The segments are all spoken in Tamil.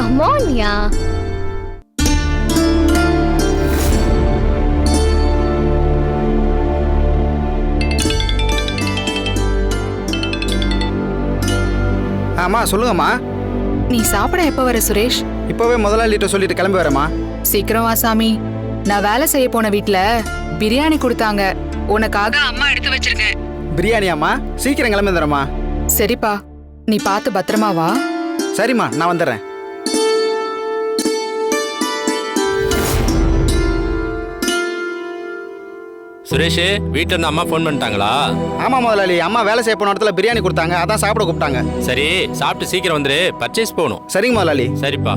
கமான்யா ஆமா சொல்லுங்கம்மா. நீ சாப்பிட எப்ப வர சுரேஷ்? இப்போவே முதலாளிகிட்ட சொல்லிட்டு கிளம்பி வரேம்மா. சீக்கிரம் வா சாமி. நான் வேலை செய்ய போன வீட்ல பிரியாணி கொடுத்தாங்க. உனக்காக அம்மா எடுத்து வச்சிருக்கேன். பிரியாணியாம்மா? சீக்கிரம் கிளம்பி வந்துடுறேம்மா. சரிப்பா. நீ பார்த்து பத்திரமா வா. சரிம்மா நான் வந்துடுறேன். சுரேஷ் வீட்ல இருந்து அம்மா ஃபோன் பண்ணிட்டாங்களா? ஆமா முதலாளி அம்மா வேலை செய்ய போன இடத்துல பிரியாணி கொடுத்தாங்க அதான் சாப்பிட கூப்பிட்டாங்க. சரி சாப்பிட்டு சீக்கிரம் வந்துரு பர்ச்சேஸ் போகணும். சரிங்க முதலாளி. சரிப்பா.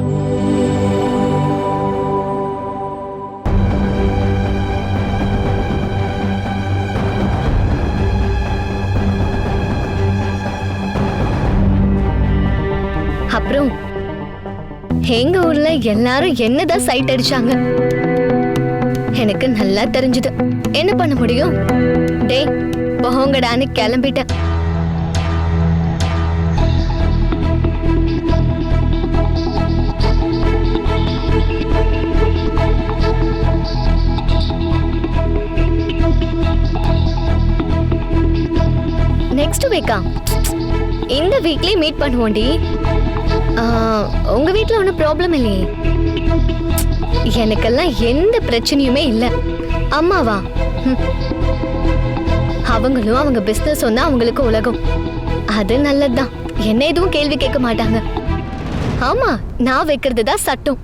அப்புறம் எங்க ஊர்ல எல்லாரும் என்னதான் சைட் அடிச்சாங்க. எனக்கு நல்லா தெரிஞ்சது. என்ன பண்ண முடியும்? டே போங்கடான்னு கிளம்பிட்டேன். நெக்ஸ்ட் வீக்கா இந்த வீக்லயே மீட் பண்ணுவோண்டி. உங்க வீட்ல ஒன்றும் ப்ராப்ளம் இல்லையே. எனக்கெல்லாம் எந்த பிரச்சனையுமே இல்லை. அம்மாவா? ம். அவங்களும் அவங்க பிஸ்னஸ் சொன்னா அவங்களுக்கு உலகம். அது நல்லதுதான். என்ன எதுவும் கேள்வி கேட்க மாட்டாங்க. ஆமா நான் வைக்கிறது தான் சட்டம்.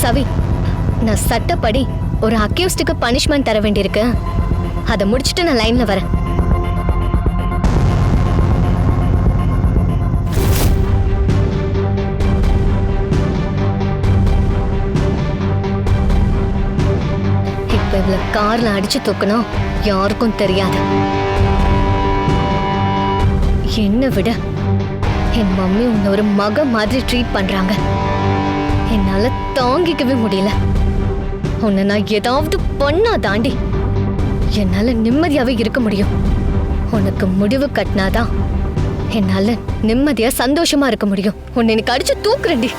சவி நான் சட்டப்படி ஒரு அக்யூஸ்டுக்கு பனிஷ்மெண்ட் தர வேண்டியிருக்கு. அதை முடிச்சுட்டு நான் லைன்ல வரேன். இப்ப இவ்வளவு கார்ல அடிச்சு தூக்கணும் யாருக்கும் தெரியாது. என்னை விட என் மம்மி உன்னை ஒரு மக மாதிரி ட்ரீட் பண்றாங்க. என்னால தாங்கிக்கவே முடியல. உன்னை நான் ஏதாவது பண்ணா தாண்டி என்னால நிம்மதியாவே இருக்க முடியும். உனக்கு முடிவு கட்டினாதான் என்னால நிம்மதியா சந்தோஷமா இருக்க முடியும். உன்னை எனக்கு அடிச்சு தூக்குறேன்டி.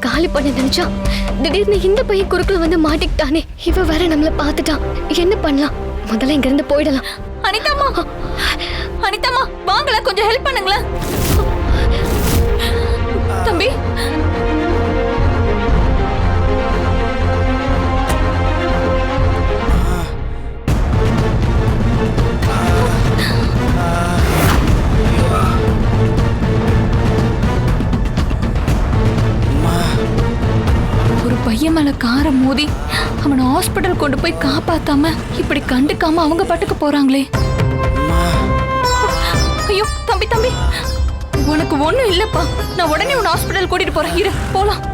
காலி பண்ண நினைச்சா திடீர்னு இந்த பையன் குறுக்குல வந்து மாட்டிக்கிட்டானே. இவ வேற நம்மள பாத்துட்டான் என்ன பண்ணலாம்? முதல்ல இங்க இருந்து போயிடலாம். அனிதாம்மா! அனிதாம்மா! வாங்களேன் கொஞ்சம் ஹெல்ப் பண்ணுங்களேன். மேல காரை மோதி அவனை ஹாஸ்பிட்டல் கொண்டு போய் காப்பாத்தாம இப்படி கண்டுக்காம அவங்க பாட்டுக்கு போறாங்களே. ஐயோ தம்பி தம்பி. உனக்கு ஒண்ணும் இல்லப்பா. நான் உடனே உன்னை ஹாஸ்பிட்டல் கூட்டிட்டு போறேன். இரு போலாம்.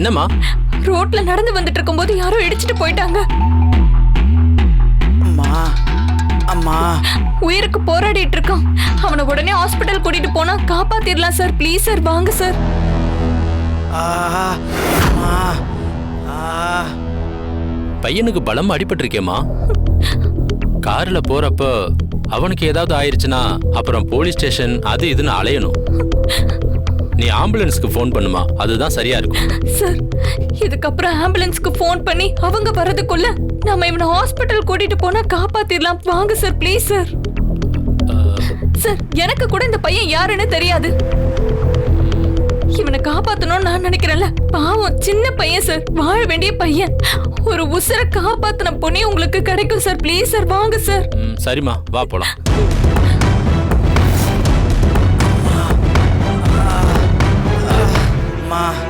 என்னம்மா? ரோட்ல நடந்து வந்துட்டு இருக்கும்போது யாரோ இடிச்சிட்டு போயிட்டாங்க. அம்மா அம்மா. உயிருக்கு போராடிட்டு இருக்கான் அவனை உடனே ஹாஸ்பிட்டல் கூட்டிட்டு போனா காப்பாத்திரலாம் சார் ப்ளீஸ் சார் வாங்க சார் ஆ அம்மா. ஆ. பையனுக்கு பலம் அடிபட்டிருக்கேம்மா. கார்ல போறப்ப அவனுக்கு ஏதாவது ஆயிருச்சுன்னா அப்புறம் போலீஸ் ஸ்டேஷன் அது இதுன்னு அலையணும். நீ ஆம்புலன்ஸ்க்கு ஃபோன் பண்ணுமா? அதுதான் சரியா இருக்கும். சார் இதுக்கப்புறம் ஆம்புலன்ஸ்க்கு ஃபோன் பண்ணி அவங்க வர்றதுக்குள்ள நாம இவனை ஹாஸ்பிட்டல் கூட்டிட்டு போனா காப்பாத்திரலாம். வாங்க சார் ப்ளீஸ் சார். சார் எனக்கு கூட இந்த பையன் யாருன்னு தெரியாது. இவனை காப்பாத்தணும்னு நான் நினைக்கிறேன்ல. பாவம் சின்ன பையன் சார். வாழ வேண்டிய பையன். ஒரு உசுரை காப்பாத்தின பொண்ணே உங்களுக்கு கிடைக்கும் சார். ப்ளீஸ் சார் வாங்க சார். சரிம்மா வா போலாம். அம்மா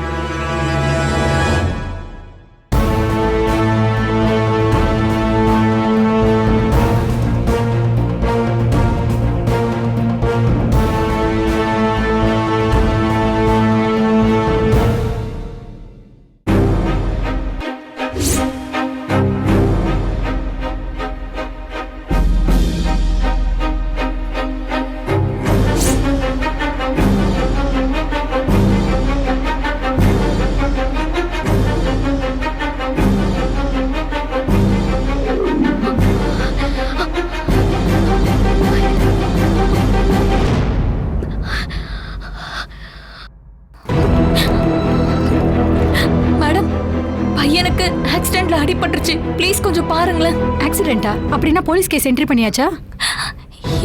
ஆக்சிடென்ட்ல ப்ளீஸ் கொஞ்சம் பாருங்களேன். ஆக்சிடென்ட்டா அப்படின்னா போலீஸ் கேஸ் என்ட்ரி பண்ணியாச்சா?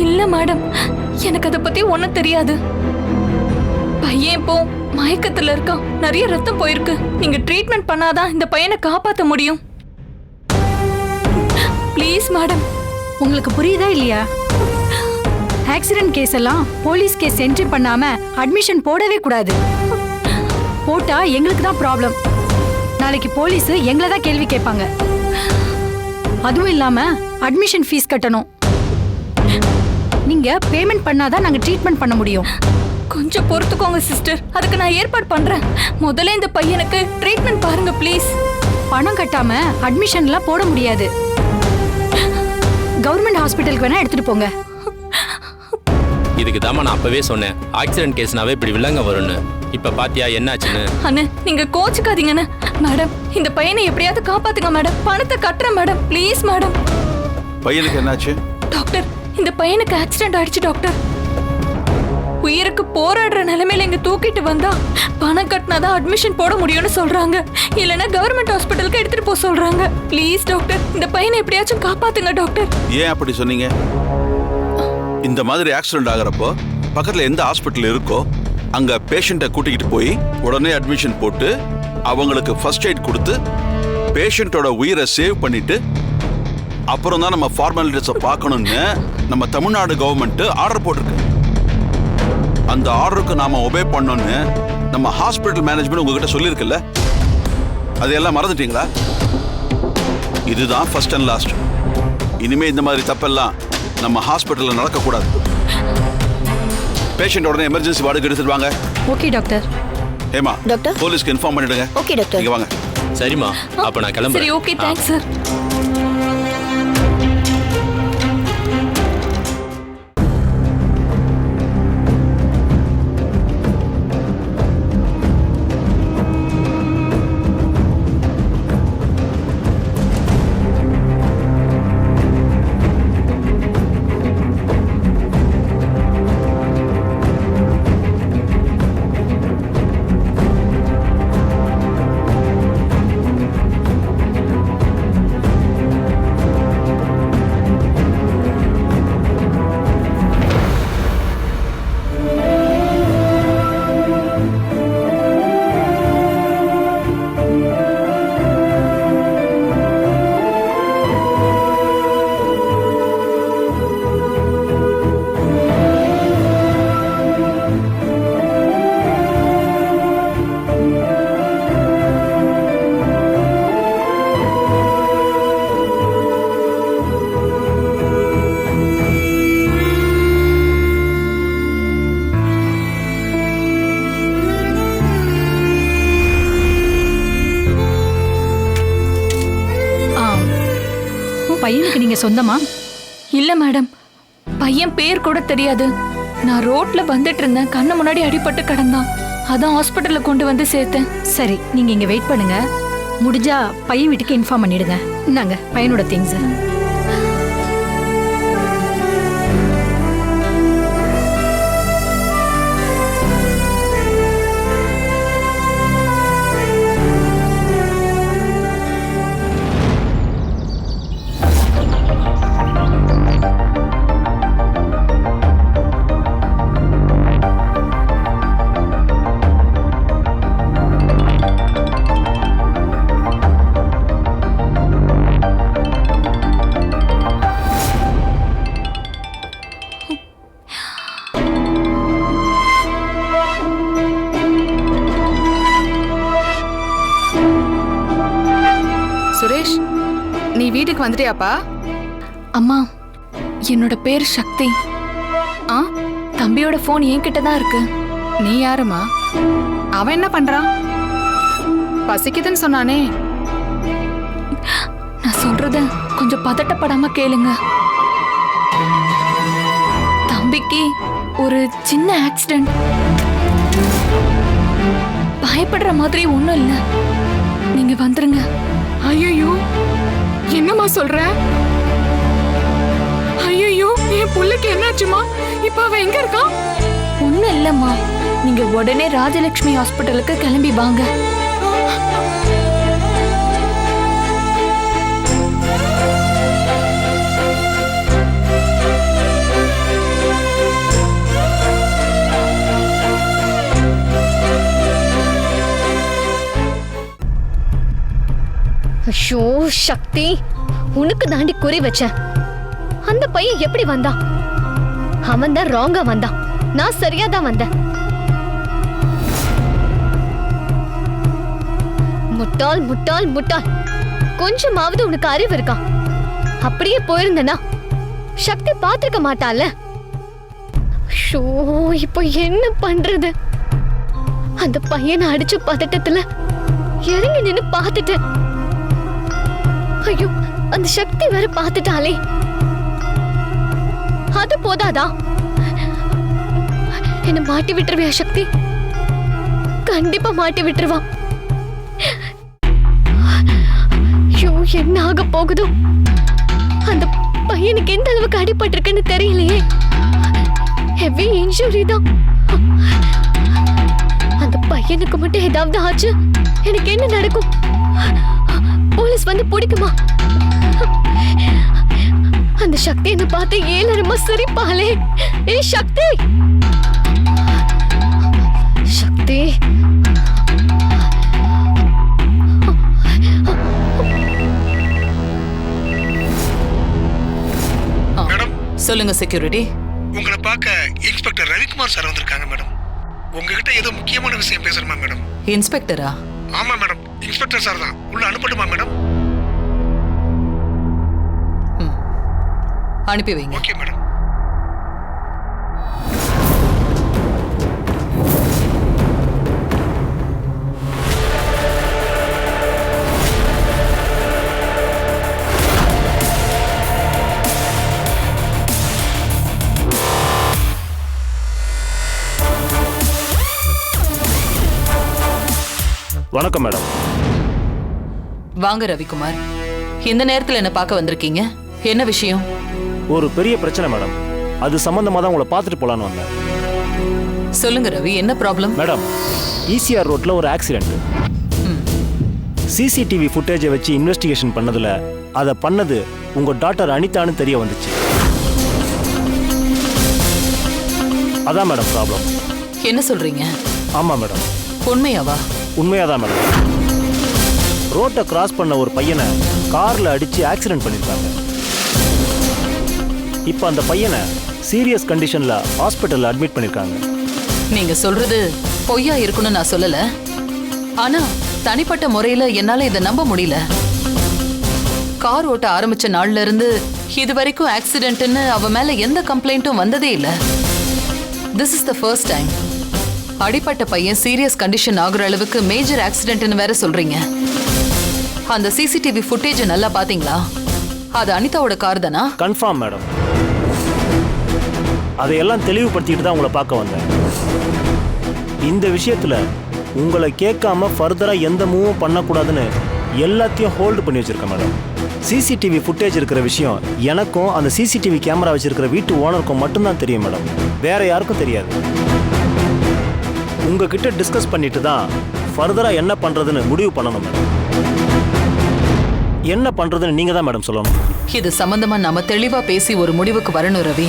இல்ல மேடம் எனக்கு அதை பத்தி ஒன்றும் தெரியாது. பையன் இப்போ மயக்கத்துல இருக்கான். நிறைய ரத்தம் போயிருக்கு. நீங்க ட்ரீட்மெண்ட் பண்ணாதான் இந்த பையனை காப்பாற்ற முடியும். ப்ளீஸ் மேடம் உங்களுக்கு புரியுதா இல்லையா? ஆக்சிடென்ட் கேஸ் எல்லாம் போலீஸ் கேஸ் என்ட்ரி பண்ணாம அட்மிஷன் போடவே கூடாது. போட்டா எங்களுக்கு தான் ப்ராப்ளம் நாளைக்கு போலீஸ் எங்களை தான் கேள்வி கேட்பாங்க. அதுவும் இல்லாம அட்மிஷன் ஃபீஸ் கட்டணும். நீங்க பேமெண்ட் பண்ணாதான் நாங்க ட்ரீட்மெண்ட் பண்ண முடியும். கொஞ்சம் பொறுத்துக்கோங்க சிஸ்டர் அதுக்கு நான் ஏற்பாடு பண்றேன். முதல்ல இந்த பையனுக்கு ட்ரீட்மெண்ட் பாருங்க ப்ளீஸ் பணம் கட்டாம அட்மிஷன்லாம் போட முடியாது. கவர்மெண்ட் ஹாஸ்பிட்டலுக்கு வேணா எடுத்துட்டு போங்க. இதுக்கு நான் அப்பவே சொன்னேன். ஆக்சிடென்ட் கேஸ்னாவே இப்படி வில்லங்க வரும்னு. இப்ப பாத்தியா என்னாச்சுன்னு? அண்ணே நீங்க கோச்சுக்காதீங்கண்ணே. மேடம் இந்த பையனை எப்படியாவது காப்பாத்துங்க மேடம். பணத்தை கட்டுறேன் மேடம். Please madam. பையனுக்கு என்னாச்சு? டாக்டர் இந்த பையனுக்கு ஆக்சிடென்ட் ஆயிடுச்சு டாக்டர். உயிருக்கு போராடுற நிலைமையில இங்க தூக்கிட்டு வந்தா பணம் கட்டினாதான் அட்மிஷன் போட முடியும்னு சொல்றாங்க. இல்லைன்னா கவர்மெண்ட் ஹாஸ்பிட்டலுக்கு எடுத்துட்டு போக சொல்றாங்க. ப்ளீஸ் டாக்டர் இந்த பையனை எப்படியாச்சும் காப்பாத்துங்க டாக்டர். ஏன் அப்படி சொன்னீங்க? இந்த மாதிரி ஆக்சிடென்ட் ஆகுறப்போ பக்கத்தில் எந்த ஹாஸ்பிட்டல் இருக்கோ அங்கே பேஷண்ட்டை கூட்டிக்கிட்டு போய் உடனே அட்மிஷன் போட்டு அவங்களுக்கு ஃபர்ஸ்ட் எய்ட் கொடுத்து பேஷண்ட்டோட உயிரை சேவ் பண்ணிட்டு அப்புறம் தான் நம்ம ஃபார்மாலிட்டிஸை பார்க்கணும்னு நம்ம தமிழ்நாடு கவர்மெண்ட்டு ஆர்டர் போட்டிருக்கு. அந்த ஆர்டருக்கு நாம் ஒபே பண்ணோம்னு நம்ம ஹாஸ்பிட்டல் மேனேஜ்மெண்ட் உங்ககிட்ட சொல்லியிருக்குல்ல? அதையெல்லாம் மறந்துட்டீங்களா? இதுதான் ஃபர்ஸ்ட் அண்ட் லாஸ்ட் இனிமே இந்த மாதிரி தப்பெல்லாம் நம்ம ஹாஸ்பிட்டல்ல நடக்கக்கூடாது. பேஷண்ட் உடனே எமர்ஜென்சி வார்டுக்கு எடுத்துட்டு வாங்க. Okay doctor Hema doctor. போலீஸ்க்கு இன்ஃபார்ம் பண்ணிடுங்க. ஓகே டாக்டர் நீங்க வாங்க. சரிம்மா அப்ப நான் சரி கிளம்புறேன் ஓகே ஆ. தேங்க்ஸ் சார் சொந்தமா? இல்ல மேடம். பையன் பேர் கூட தெரியாது. நான் ரோட்ல வந்துட்டு இருந்தேன். கண்ணு முன்னாடி அடிபட்டு கிடந்தான். அதான் ஹாஸ்பிட்டல்ல கொண்டு வந்து சேர்த்தேன். சரி நீங்க இங்க வெயிட் பண்ணுங்க. முடிஞ்சா பையன் வீட்டுக்கு இன்ஃபார்ம் பண்ணிடுங்க. இந்தாங்க பையனோட திங்ஸ் வந்துட்டியாப்பா அம்மா என்னோட பேர் சக்தி. ஆ தம்பியோட ஃபோன் என்கிட்ட தான் இருக்கு. நீ யாருமா? அவன் என்ன பண்றான்? பசிக்குதுன்னு சொன்னானே. நான் சொல்றத கொஞ்சம் பதட்டப்படாம கேளுங்க. தம்பிக்கு ஒரு சின்ன ஆக்சிடென்ட் பயப்படுற மாதிரி ஒண்ணும் இல்ல. நீங்க வந்துருங்க. ஐயோ என்னம்மா சொல்ற? ஐயோ என் புள்ளைக்கு என்னாச்சுமா? இப்ப அவ எங்க இருக்கா? ஒண்ணு இல்லம்மா. நீங்க உடனே ராஜலட்சுமி ஹாஸ்பிட்டலுக்கு கிளம்பி வாங்க. ஐயோ சக்தி. உனக்கு தாண்டி குறி வச்சேன். அந்த பையன் எப்படி வந்தான்? அவன் தான் ராங்கா வந்தான். நான் சரியா தான் வந்தேன். முட்டாள் முட்டாள் முட்டாள். கொஞ்சமாவது உனக்கு அறிவு இருக்கா? அப்படியே போயிருந்தனா? சக்தி பார்த்துருக்க மாட்டால ஷோ இப்போ என்ன பண்றது? அந்த பையனை அடிச்ச பதட்டத்துல இறங்கி நின்னு பார்த்துட்டேன் ஐயோ அந்த சக்தி வேற பார்த்துட்டாளே அது போதாதா? என்ன மாட்டி விட்டுருவியா சக்தி? கண்டிப்பா மாட்டி விட்டுருவா. ஐயோ என்ன ஆக போகுதோ? அந்த பையனுக்கு எந்த அளவுக்கு அடிபட்டிருக்குன்னு தெரியலையே. ஹெவி இன்ஜுரி தான். அந்த பையனுக்கு மட்டும் ஏதாவது ஆச்சு? எனக்கு என்ன நடக்கும்? போலீஸ் வந்து பிடிக்குமா? அந்த சக்தி என்ன பார்த்து ஏழரமா சிரிப்பாளே. ஏ சக்தி! சக்தி! மேடம். சொல்லுங்க செக்யூரிட்டி உங்களை பார்க்க இன்ஸ்பெக்டர் ரவிக்குமார் சார் வந்திருக்காங்க மேடம். உங்ககிட்ட ஏதோ முக்கியமான விஷயம் பேசணுமா மேடம்? இன்ஸ்பெக்டரா ஆமா மேடம். இன்ஸ்பெக்டர் சார் தான். உள்ள அனுப்பட்டுமா மேடம்? அனுப்பி வைங்க. Okay madam. வணக்கம் மேடம். வாங்க ரவிக்குமார். இந்த நேரத்துல என்ன பார்க்க வந்திருக்கீங்க? என்ன விஷயம்? ஒரு பெரிய பிரச்சனை மேடம். அது சம்பந்தமா தான் உங்களை பார்த்துட்டு போலான்னு வந்தேன். சொல்லுங்க ரவி. என்ன ப்ராப்ளம் மேடம் ஈசிஆர் ரோட்ல ஒரு ஆக்சிடென்ட் சிசிடிவி ஃபுட்டேஜை வச்சு இன்வெஸ்டிகேஷன் பண்ணதுல அதை பண்ணது உங்க டாக்டர் அனிதான்னு தெரிய வந்துச்சு. அதான் மேடம் ப்ராப்ளம் என்ன சொல்றீங்க? ஆமா மேடம். உண்மையாவா? உண்மையாதான் மேடம். ரோட்டை கிராஸ் பண்ண ஒரு பையனை காரில் அடித்து ஆக்சிடென்ட் பண்ணியிருக்காங்க இப்போ அந்த பையனை சீரியஸ் கண்டிஷனில் ஹாஸ்பிட்டலில் அட்மிட் பண்ணிருக்காங்க. நீங்கள் சொல்கிறது பொய்யா இருக்குன்னு நான் சொல்லலை. ஆனால் தனிப்பட்ட முறையில் என்னால் இதை நம்ப முடியல. கார் ஓட்ட ஆரம்பிச்ச நாள்ல இருந்து இது வரைக்கும் ஆக்சிடென்ட்னு அவ மேல எந்த கம்ப்ளைண்ட்டும் வந்ததே இல்ல. This is the first time அடிப்பட்ட பையன் சீரியஸ் கண்டிஷன் ஆகுற அளவுக்கு மேஜர் ஆக்சிடென்ட்னு வேற சொல்றீங்க. அந்த சிசிடிவி ஃபுட்டேஜ் நல்லா பாத்தீங்களா? அது அனிதாவோட கார் தானா? கன்ஃபார்ம் மேடம் அதையெல்லாம் தெளிவுபடுத்திட்டு தான் உங்களை பார்க்க வந்தேன். இந்த விஷயத்துல உங்களை கேட்காம ஃபர்தரா எந்த மூவும் பண்ணக்கூடாதுன்னு எல்லாத்தையும் ஹோல்டு பண்ணி வச்சிருக்கேன் மேடம் சிசிடிவி ஃபுட்டேஜ் இருக்கிற விஷயம் எனக்கும் அந்த சிசிடிவி கேமரா வச்சிருக்கிற வீட்டு ஓனருக்கும் மட்டும்தான் தெரியும் மேடம் வேற யாருக்கும் தெரியாது. உங்ககிட்ட டிஸ்கஸ் பண்ணிட்டு தான் ஃபர்தரா என்ன பண்றதுன்னு முடிவு பண்ணணும். என்ன பண்றதுன்னு நீங்க தான் மேடம் சொல்லணும். இது சம்பந்தமா நாம தெளிவா பேசி ஒரு முடிவுக்கு வரணும் ரவி.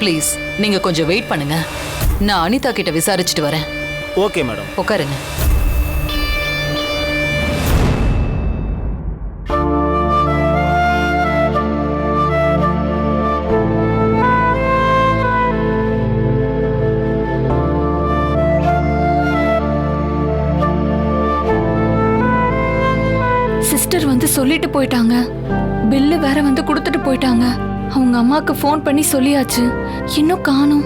ப்ளீஸ் நீங்க கொஞ்சம் வெயிட் பண்ணுங்க. நான் அனிதா கிட்ட விசாரிச்சுட்டு வரேன். ஓகே மேடம் உட்காருங்க. சொல்லிட்டு போயிட்டாங்க. பில்லு வேற வந்து கொடுத்துட்டு போயிட்டாங்க. அவங்க அம்மாக்கு ஃபோன் பண்ணி சொல்லியாச்சு. இன்னும் காணும்.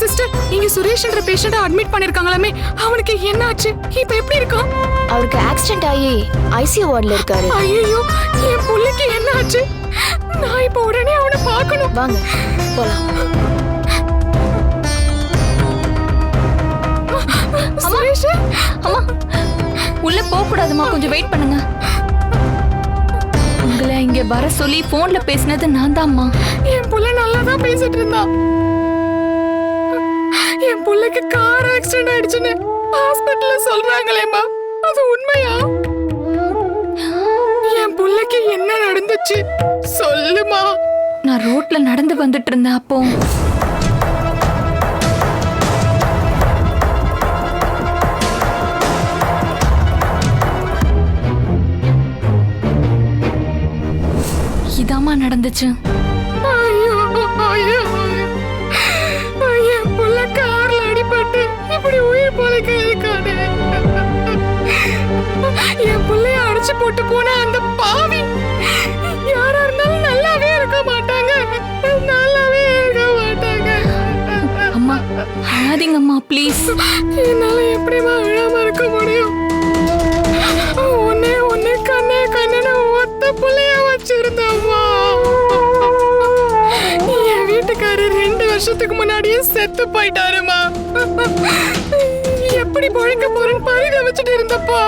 சிஸ்டர் இங்க சுரேஷ்ன்ற பேஷண்ட அட்மிட் பண்ணிருக்காங்களாமே? அவனுக்கு என்ன ஆச்சு இப்ப எப்படி இருக்கான்? அவருக்கு ஆக்சிடென்ட் ஆகி ஐசியூ வார்டில் இருக்காரு. ஐயோ என் புள்ளைக்கு என்ன ஆச்சு நான் இப்ப உடனே அவனை பார்க்கணும். வாங்க போலாம். சுரேஷ். அம்மா உள்ள போக கூடாதுமா கொஞ்சம் வெயிட் பண்ணுங்க. உங்களை இங்க வர சொல்லி போன்ல பேசினது நான் தான்மா என் புள்ள நல்லா தான் பேசிட்டு இருந்தான் என் புள்ளைக்கு கார் ஆக்சிடென்ட் ஆயிடுச்சுன்னு ஹாஸ்பிட்டல்ல சொல்றாங்களேம்மா. அது உண்மையா? புள்ளைக்கு என்ன நடந்துச்சு? சொல்லுமா. நான் ரோட்ல நடந்து வந்துட்டு இருந்தேன் அப்போ. இதாம்மா நடந்துச்சு. இப்படி உயிர் போலைக்க இருக்கானே என் புள்ளைய அடிச்சு போட்டு போன அந்த பாவி யாரா இருந்தாலும் நல்லாவே இருக்க மாட்டாங்க. நல்லாவே இருக்க மாட்டாங்க. அம்மா அழாதீங்கம்மா ப்ளீஸ் என்னால எப்படிமா அழாம இருக்க முடியும்? ஒன்னே ஒண்ணு கண்ணே கண்ணுன்னு ஒத்த புள்ளைய வச்சிருந்தம்மா. என் வீட்டுக்காரர் ரெண்டு வருஷத்துக்கு முன்னாடியே செத்து போயிட்டாருமா எப்படி பொழைக்க போறேன்னு பரித வச்சுட்டு இருந்தப்பா?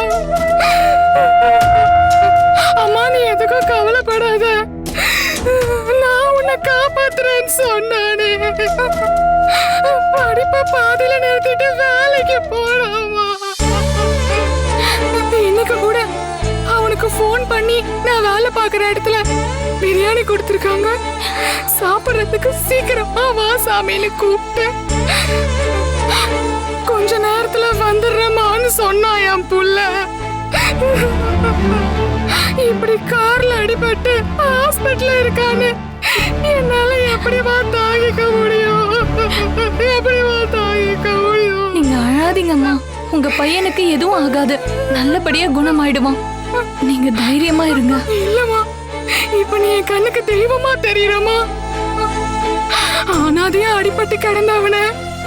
அம்மா நீ எதுக்கும் கவலைப்படாத. நான் உன்னை காப்பாத்துறேன்னு சொன்னானே. படிப்ப பாதியில நிறுத்திட்டு வேலைக்கு போறாமா இன்னைக்கு கூட அவனுக்கு ஃபோன் பண்ணி நான் வேலை பார்க்குற இடத்துல பிரியாணி கொடுத்துருக்காங்க. சாப்பிட்றதுக்கு சீக்கிரமா வா சாமின்னு கூப்பிட்டேன். கொஞ்ச நேரத்துல வந்துடுறேமான்னு சொன்னான் என் புள்ள. இப்படி கார்ல அடிபட்டு ஹாஸ்பிட்டல்ல இருக்கான்னு என்னால எப்படிமா தாங்கிக்க முடியும்? எப்படிமா தாங்கிக்க முடியும்? நீங்க அழாதீங்கம்மா. உங்க பையனுக்கு எதுவும் ஆகாது. நல்லபடியா குணமாயிடுவான் நீங்க தைரியமா இருங்க. இல்லம்மா. இப்ப நீ என் கண்ணுக்கு தெய்வமா தெரியறமா ஆனாதையா அடிபட்டு கிடந்தவன.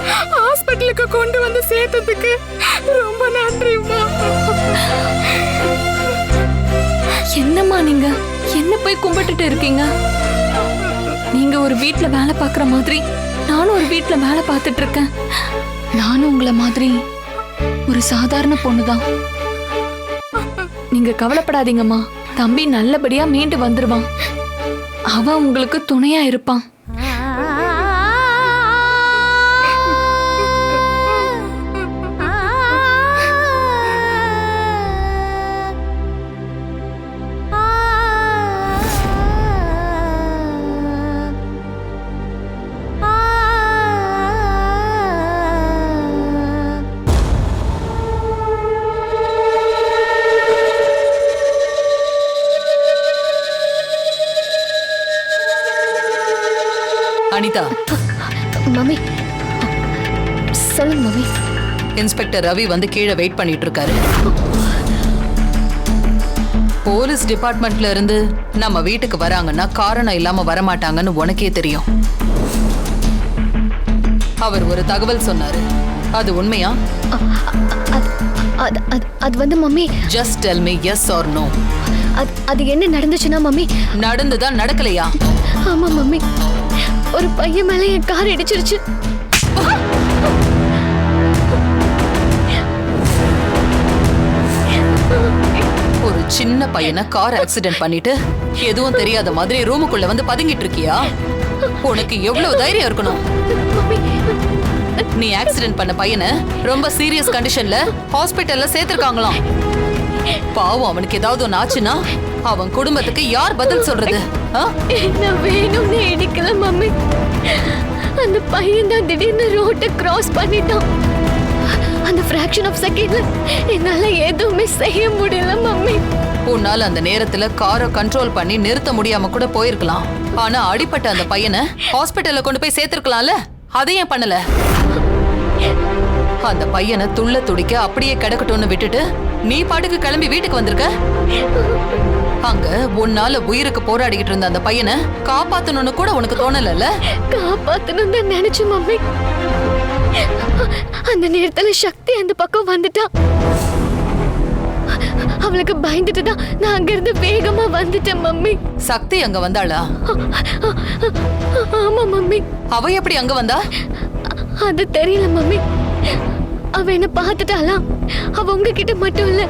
ஹாஸ்பிட்டலுக்கு கொண்டு வந்து சேர்த்ததுக்கு ரொம்ப நன்றிம்மா. என்னம்மா நீங்க? என்ன போய் கும்பிட்டுட்டு இருக்கீங்க? நீங்க ஒரு வீட்ல வேலை பார்க்குற மாதிரி நானும் ஒரு வீட்ல வேலை பார்த்துட்டு இருக்கேன். நானும் உங்களை மாதிரி ஒரு சாதாரண பொண்ணுதான். நீங்க கவலைப்படாதீங்கம்மா. தம்பி நல்லபடியா மீண்டு வந்துருவான். அவன் உங்களுக்கு துணையா இருப்பான். மம்மி. சொல்லுங்க மம்மி. இன்ஸ்பெக்டர் ரவி வந்து கீழே வெயிட் பண்ணிட்டு இருக்காரு போலீஸ் டிபார்ட்மெண்ட்ல இருந்து நம்ம வீட்டுக்கு வராங்கன்னா காரணம் இல்லாம வரமாட்டாங்கன்னு உனக்கே தெரியும். அவர் ஒரு தகவல் சொன்னாரு. அது உண்மையா? அது வந்து mummy. Just tell me yes or no அது அது என்ன நடந்துச்சுன்னா மம்மி? நடந்துதா நடக்கலையா? ஆமா மம்மி. ஒரு பையன் மேல என் கார் இடிச்சிருச்சு. ஒரு சின்ன பையனை கார் ஆக்சிடென்ட் பண்ணிட்டு எதுவும் தெரியாத மாதிரி ரூமுக்குள்ள வந்து பதுங்கிட்டு இருக்கியா? உனக்கு எவ்வளவு தைரியம் இருக்கணும்? நீ ஆக்சிடென்ட் பண்ண பையனை ரொம்ப சீரியஸ் கண்டிஷன்ல ஹாஸ்பிட்டல்ல சேர்த்திருக்காங்களாம். பாவம் அவனுக்கு ஏதாவது ஒன்று ஆச்சுன்னா அவன் குடும்பத்துக்கு யார் பதில் சொல்றது? நான் வேணும்னு இடிக்கல மம்மி. அந்த பையன் தான் திடீர்னு ரோட்டை கிராஸ் பண்ணிட்டான். அந்த ஃபிராக்ஷன் ஆஃப் செகண்ட்ல என்னால எதுவுமே செய்ய முடியல மம்மி. உன்னால அந்த நேரத்துல காரை கண்ட்ரோல் பண்ணி நிறுத்த முடியாம கூட போயிருக்கலாம். ஆனா அடிப்பட்ட அந்த பையனை ஹாஸ்பிட்டல்ல கொண்டு போய் சேர்த்திருக்கலாம்ல? அதை ஏன் பண்ணல? அந்த பையனை துள்ள துடிக்க அப்படியே கிடக்கட்டும்னு விட்டுட்டு நீ பாட்டுக்கு கிளம்பி வீட்டுக்கு வந்திருக்க? அங்க உன்னால உயிருக்கு போராடிக்கிட்டு இருந்த அந்த பையனை காப்பாத்தணும்னு கூட உனக்கு தோணலல்ல? காப்பாத்தணும் தான் நினைச்சு மம்மி. அந்த நேரத்துல சக்தி அந்த பக்கம் வந்துட்டா. அவளுக்கு பயந்துட்டு தான் நான் அங்கிருந்து வேகமா வந்துட்டேன் மம்மி. சக்தி அங்க வந்தாளா? ஆமா மம்மி. அவ எப்படி அங்க வந்தா? அது தெரியல மம்மி. அவ என்ன பார்த்துட்டாளா? அவ உங்ககிட்ட மட்டும் இல்ல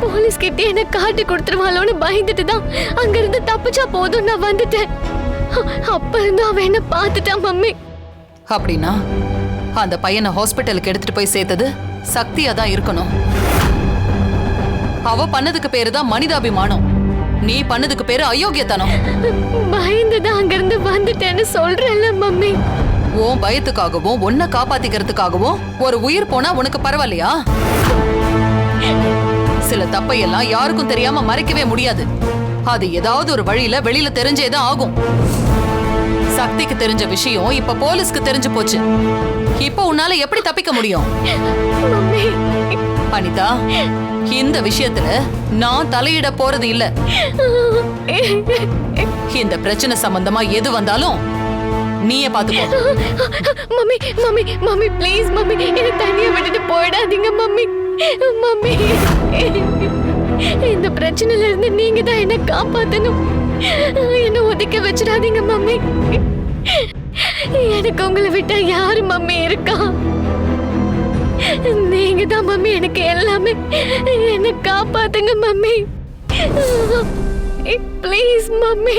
போலீஸ் கிட்ட என்ன காட்டி கொடுத்துருவாளோன்னு பயந்துட்டு தான் அங்கிருந்து தப்பிச்சா போதும் நான் வந்துட்டேன். அப்ப இருந்து அவ என்ன பார்த்துட்டா மம்மி. அப்படின்னா அந்த பையனை ஹாஸ்பிட்டலுக்கு எடுத்துட்டு போய் சேர்த்தது சக்தியா தான் இருக்கணும். அவ பண்ணதுக்கு பேரு தான் மனிதாபிமானம். நீ பண்ணதுக்கு பேரு அயோக்கியத்தனம். பயந்து தான் அங்கிருந்து வந்துட்டேன்னு சொல்றேன்ல மம்மி. உன் பயத்துக்காகவும் உன்னை காப்பாத்திக்கிறதுக்காகவும் ஒரு உயிர் போனா உனக்கு பரவாயில்லையா? சில தப்பையெல்லாம் யாருக்கும் தெரியாம மறைக்கவே முடியாது. அது ஏதாவது ஒரு வழியில வெளியில தெரிஞ்சேதான் ஆகும். சக்திக்கு தெரிஞ்ச விஷயம் இப்ப போலீஸ்க்கு தெரிஞ்சு போச்சு. இப்ப உன்னால எப்படி தப்பிக்க முடியும்? அனிதா இந்த விஷயத்துல நான் தலையிட போறது இல்ல. இந்த பிரச்சனை சம்பந்தமா எது வந்தாலும் நீயே பாத்துக்கோ. Mummy mummy mummy please mummy. என்ன தனியா விட்டுட்டு போயிடாதீங்க மம்மி. மம்மி இந்த பிரச்சனையில இருந்து நீங்க தான் என்ன காப்பாத்தணும். என்ன ஒதுக்க வச்சிடாதீங்க மம்மி. எனக்கு உங்களை விட்டா யாரு மம்மி இருக்கா? நீங்க தான் மம்மி எனக்கு எல்லாமே என்ன காப்பாத்துங்க மம்மி. Please mummy.